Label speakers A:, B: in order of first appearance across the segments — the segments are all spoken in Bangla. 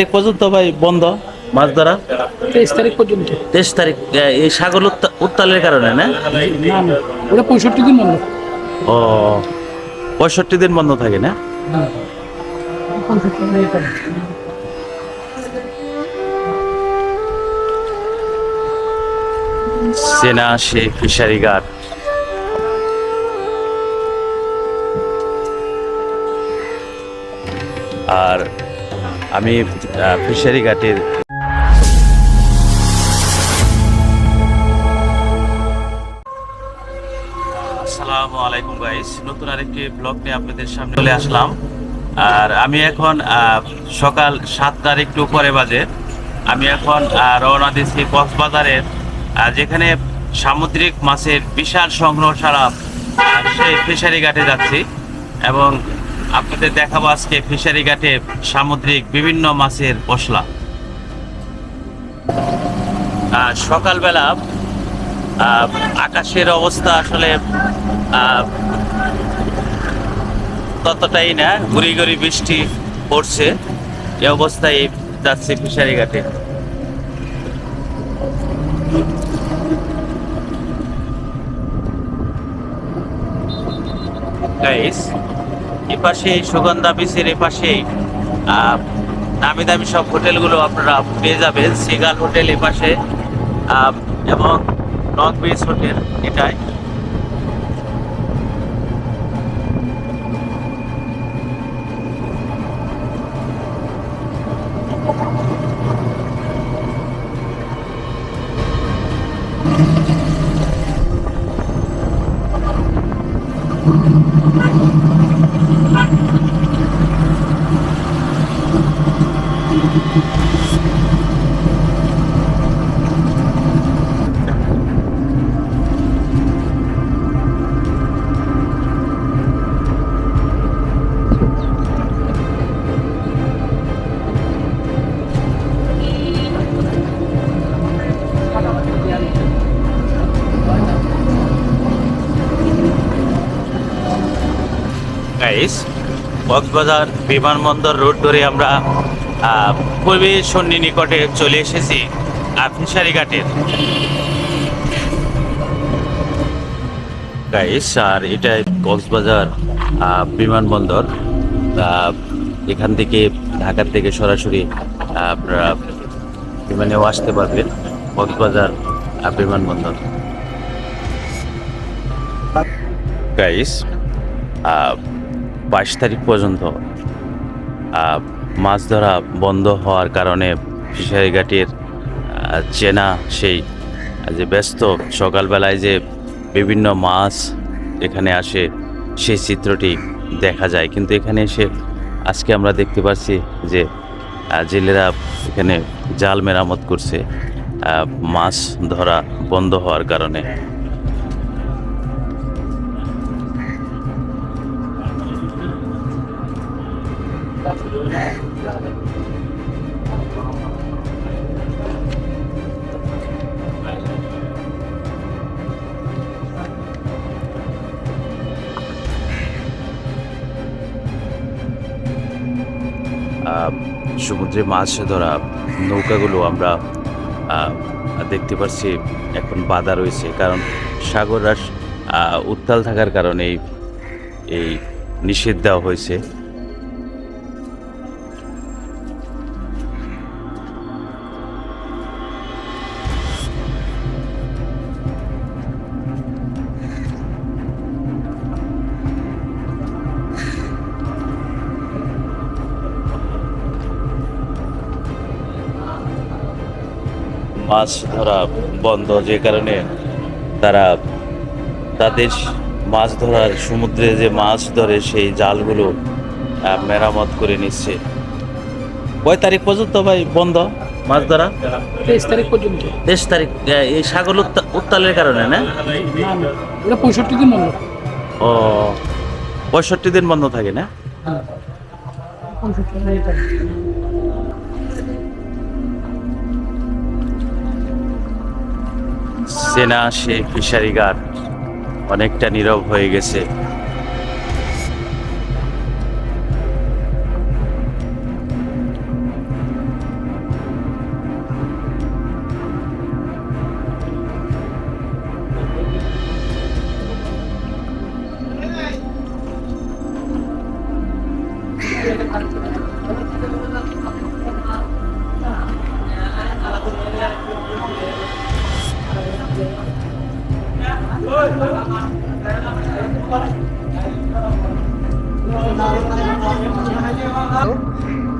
A: তারিখ পর্যন্ত ভাই বন্ধ? মাছ ধরা?
B: তেইশ তারিখ পর্যন্ত।
A: তেইশ তারিখ এই সাগর উত্তালের কারণে না?
B: ওটা পঁয়ষট্টি দিন বন্ধ।
A: ও পঁয়ষট্টি দিন বন্ধ থাকে না? সেনা সে ফিশারি ঘাট আর আমি ফিশারি ঘাটের আসসালামু আলাইকুম গাইস নতুন আরেকটি ব্লগ নিয়ে আপনাদের সামনে চলে আসলাম। আর আমি এখন সকাল সাতটার একটু পরে বাজে। আমি এখন রওনা দিচ্ছি কক্সবাজারের যেখানে সামুদ্রিক মাছের বিশাল সংগ্রহশালা আহ, সেই ফিশারি ঘাটে যাচ্ছি। এবং আপনাদের দেখাবো আজকে ফিশারি ঘাটে সামুদ্রিক বিভিন্ন মাছের পশলা সকালবেলা আকাশের অবস্থা আসলে ততটাই না গুড়ি গুড়ি বৃষ্টি পড়ছে। এ অবস্থায় যাচ্ছে ফিশারি ঘাটে। গাইস এপাশে সুগন্ধা বিচের এপাশে দামি দামি সব হোটেলগুলো আপনারা পেয়ে যাবেন। সিগাল হোটেল এপাশে এবং নক বিচ হোটেল এটাই। গাইস কক্সবাজার বিমানবন্দর রোড ধরে আমরা আহ, পূর্বে সন্নি নিকটে চলে এসেছি আহ, ফিশারি ঘাটের গাইস আর এটা কক্সবাজার বিমানবন্দর এখান থেকে ঢাকার থেকে সরাসরি আপনারা বিমানেও আসতে পারবেন কক্সবাজার বিমানবন্দর। গাইস বাইশ তারিখ পর্যন্ত মাছ ধরা বন্ধ হওয়ার কারণে ফিশারি ঘাটের চেনা সেই, যে ব্যস্ত সকালবেলায় যে বিভিন্ন মাছ এখানে আসে, সেই চিত্রটি দেখা যায়। কিন্তু এখানে এসে আজকে আমরা দেখতে পাচ্ছি যে জেলেরা এখানে জাল মেরামত করছে মাছ ধরা বন্ধ হওয়ার কারণে। সমুদ্রে মাছ ধরা নৌকাগুলো আমরা দেখতে পাচ্ছি এখন বাধা রয়েছে। কারণ সাগর রাস উত্তাল থাকার কারণে এই নিষেধ দেওয়া হয়েছে। মাছ ধরা বন্ধ যে কারণে তারা তাদের মাছ ধরার সমুদ্রে যে মাছ ধরে সেই জালগুলো মেরামত করে নিচ্ছে। কয় তারিখ পর্যন্ত ভাই বন্ধ মাছ ধরা?
B: তেইশ তারিখ পর্যন্ত।
A: তেইশ তারিখ এই সাগর উত্তালের কারণে না?
B: ওটা পঁয়ষট্টি দিন বন্ধ।
A: ও পঁয়ষট্টি দিন বন্ধ থাকে না?
B: পঁয়ষট্টি
A: সেই ফিশারি গার্ড অনেকটা নীরব হয়ে গেছে।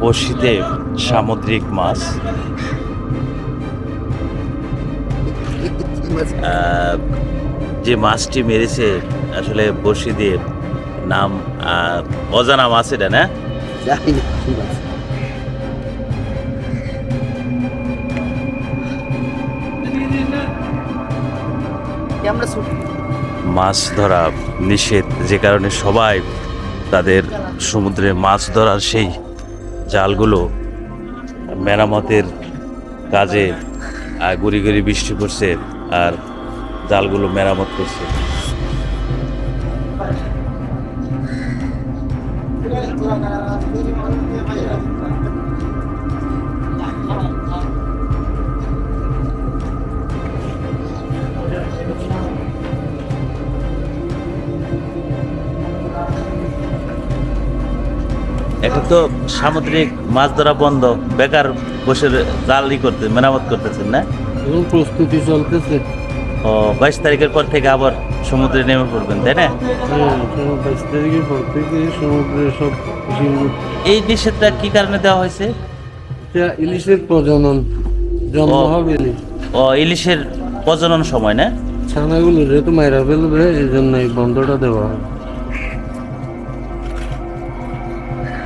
A: বড়শিতে সামুদ্রিক মাছ। যে মাছটি মেরেছে আসলে দিয়ে নাম অজানা মাছ এটা না?
C: আমরা
A: মাছ ধরা নিষেধ, যে কারণে সবাই তাদের সমুদ্রে মাছ ধরার সেই জালগুলো মেরামতের কাজে গুড়ি গুড়ি বৃষ্টি পড়ছে আর জালগুলো মেরামত করছে। এখন তো সামুদ্রিক মাছ ধরা বন্ধ বেকার বসে জালই করতে মেরামত করতেছেন না?
C: এখন প্রস্তুতি চলতেছে।
A: ও বাইশ তারিখের পর থেকে আবার সমুদ্রে নেমে পড়বেন তাই না?
C: হ্যাঁ বাইশ তারিখের পর থেকে সমুদ্রে সব
A: এই নিষেধটা কি কারণে দেওয়া হয়েছে?
C: ইলিশের প্রজনন জন্ম। হবে ইলিশ
A: ও ইলিশের প্রজনন সময় না?
C: ছানাগুলো যেহেতু মাইরা ফেলবে এই জন্য এই বন্ধটা দেওয়া হয়।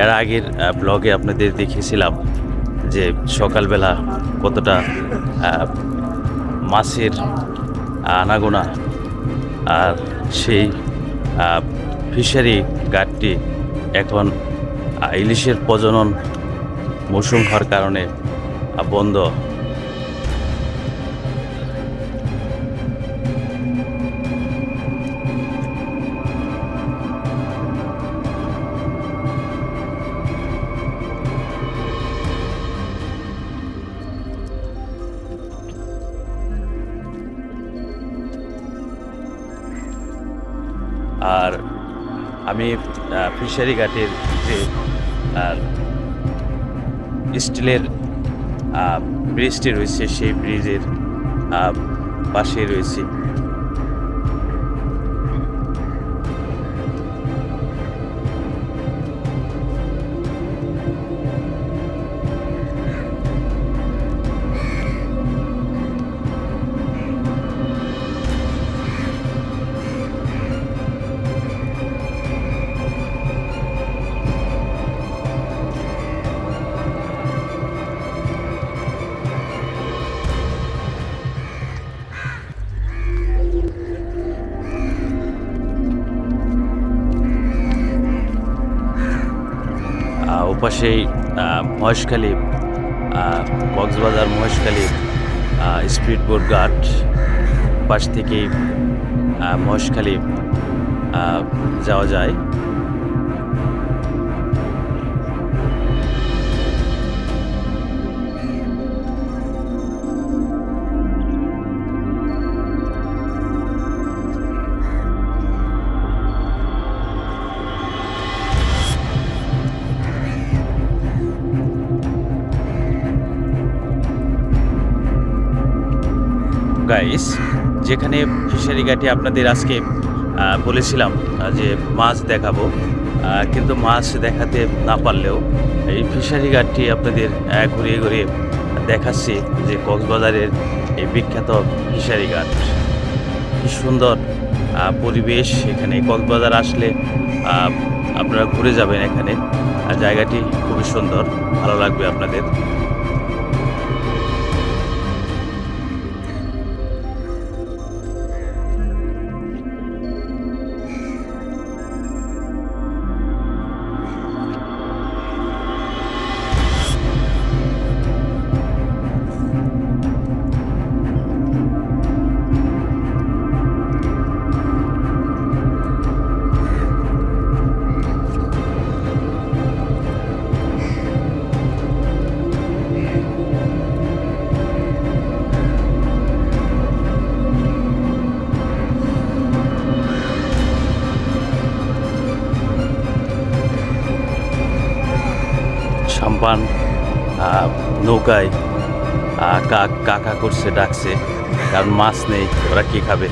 A: এর আগের ব্লগে আপনাদের দেখিয়েছিলাম যে সকালবেলা কতটা মাছের আনাগোনা আর সেই ফিশারি ঘাটটি এখন ইলিশের প্রজনন মৌসুম হওয়ার কারণে বন্ধ। আর আমি ফিশারি ঘাটের যে স্টিলের ব্রিজটি রয়েছে সেই ব্রিজের পাশে রয়েছে। ওপাশেই মহেশখালী কক্সবাজার মহেশখালী স্পিড বোর্ড গার্ড পাশ থেকেই মহেশখালী যাওয়া যায়। গাইস যেখানে ফিশারি ঘাটে আপনাদের আজকে বলেছিলাম যে মাছ দেখাবো। কিন্তু মাছ দেখাতে না পারলেও এই ফিশারি ঘাটটি আপনাদের ঘুরিয়ে ঘুরিয়ে দেখাচ্ছি যে কক্সবাজারের এই বিখ্যাত ফিশারি ঘাট। কি সুন্দর পরিবেশ এখানে। কক্সবাজার আসলে আপনারা ঘুরে যাবেন এখানে। জায়গাটি খুবই সুন্দর, ভালো লাগবে আপনাদের। নৌকায় কাক কাকা করছে ডাকছে কারণ মাছ নেই ওরা কি খাবে?